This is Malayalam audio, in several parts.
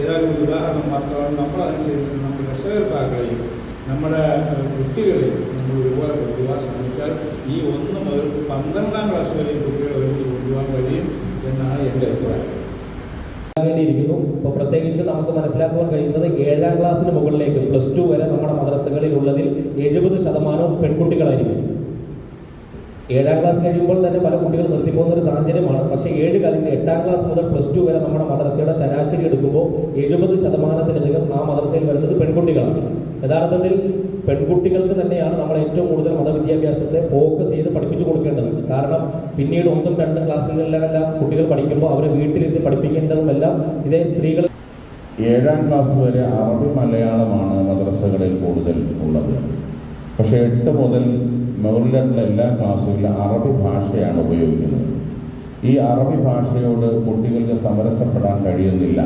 ഏതായാലും ഒരു ഉദാഹരണം മാത്രമാണ് നമ്മൾ അത് ചെയ്തിട്ട് നമ്മുടെ രക്ഷകർത്താക്കളെയും നമ്മുടെ കുട്ടികളെയും നമ്മൾ ഒരുപോലെ കൊണ്ടുപോകാൻ ശ്രമിച്ചാൽ ഈ ഒന്ന് മുതൽ പന്ത്രണ്ടാം ക്ലാസ് വരെയും കുട്ടികളെ ഒരുമിച്ച് കൊണ്ടുപോകാൻ കഴിയും എന്നാണ് എന്റെ അഭിപ്രായം. ിരിക്കുന്നു ഇപ്പോൾ പ്രത്യേകിച്ച് നമുക്ക് മനസ്സിലാക്കുവാൻ കഴിയുന്നത് ഏഴാം ക്ലാസ്സിന് മുകളിലേക്ക് പ്ലസ് ടു വരെ നമ്മുടെ മദ്രസകളിൽ ഉള്ളതിൽ എഴുപത് ശതമാനവും പെൺകുട്ടികളായിരിക്കും. ഏഴാം ക്ലാസ് കഴിയുമ്പോൾ തന്നെ പല കുട്ടികൾ നിർത്തിപ്പോകുന്ന ഒരു സാഹചര്യമാണ്. പക്ഷേ ഏഴ് കഴിഞ്ഞ് എട്ടാം ക്ലാസ് മുതൽ പ്ലസ് ടു വരെ നമ്മുടെ മദ്രസയുടെ ശരാശരി എടുക്കുമ്പോൾ എഴുപത് ശതമാനത്തിലധികം ആ മദ്രസയിൽ വരുന്നത് പെൺകുട്ടികളാണ്. യഥാർത്ഥത്തിൽ പെൺകുട്ടികൾക്ക് തന്നെയാണ് നമ്മൾ ഏറ്റവും കൂടുതൽ മതവിദ്യാഭ്യാസത്തെ ഫോക്കസ് ചെയ്ത് പഠിപ്പിച്ചു കൊടുക്കേണ്ടത്. കാരണം പിന്നീട് ഒന്നും രണ്ടും ക്ലാസ്സുകളിലെല്ലാം കുട്ടികൾ പഠിക്കുമ്പോൾ അവരെ വീട്ടിലിരുത്തി പഠിപ്പിക്കേണ്ടതുമെല്ലാം ഇതേ സ്ത്രീകൾ ഏഴാം ക്ലാസ് വരെ അറബി മലയാളമാണ് മദ്രസകളിൽ കൂടുതൽ ഉള്ളത്. പക്ഷേ എട്ട് മുതൽ മുകളിലുള്ള എല്ലാ ക്ലാസ്സുകളിലും അറബി ഭാഷയാണ് ഉപയോഗിക്കുന്നത്. ഈ അറബി ഭാഷയോട് കുട്ടികൾക്ക് സമരസപ്പെടാൻ കഴിയുന്നില്ല.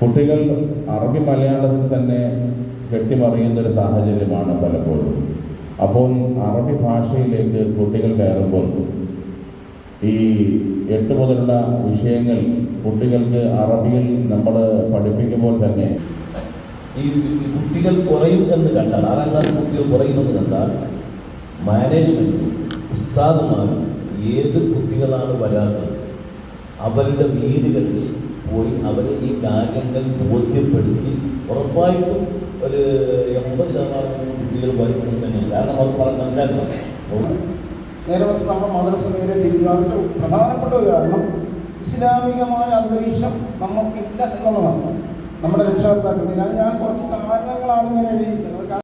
കുട്ടികൾ അറബി മലയാളത്തിൽ തന്നെ കെട്ടിമറിയുന്ന ഒരു സാഹചര്യമാണ് പലപ്പോഴും. അപ്പോൾ അറബി ഭാഷയിലേക്ക് കുട്ടികൾ കയറുമ്പോൾ ഈ എട്ട് മുതലുള്ള വിഷയങ്ങൾ കുട്ടികൾക്ക് അറബിയിൽ നമ്മൾ ഈ കുട്ടികൾ കുറയും എന്ന് കണ്ടാൽ ആറാം ക്ലാസ് കുട്ടികൾ കുറയുമെന്ന് കണ്ടാൽ മാനേജ്മെന്റും ഉസ്താദുമാരും ഏത് കുട്ടികളാണ് വരാത്തത്? അവരുടെ വീടുകളിൽ പോയി അവരെ ഈ കാര്യങ്ങൾ ബോധ്യപ്പെടുത്തി ഉറപ്പായിട്ടും ഒരു എൺപത് ശതമാനം കുട്ടികൾ വരും തന്നെയാണ്. കാരണം അവർ പറഞ്ഞു മനസ്സിലാക്കണം. നേരെ മറിച്ച് നമ്മുടെ മദ്രസ നേരെ പ്രധാനപ്പെട്ട ഒരു കാരണം ഇസ്ലാമികമായ അന്തരീക്ഷം നമുക്കില്ല എന്നുള്ളതാണ്. നമ്മുടെ രക്ഷകർത്താക്കൾ. ഞാൻ ഞാൻ കുറച്ച് കാരണങ്ങളാണ് ഇങ്ങനെ എഴുതിയിരിക്കുന്നത്.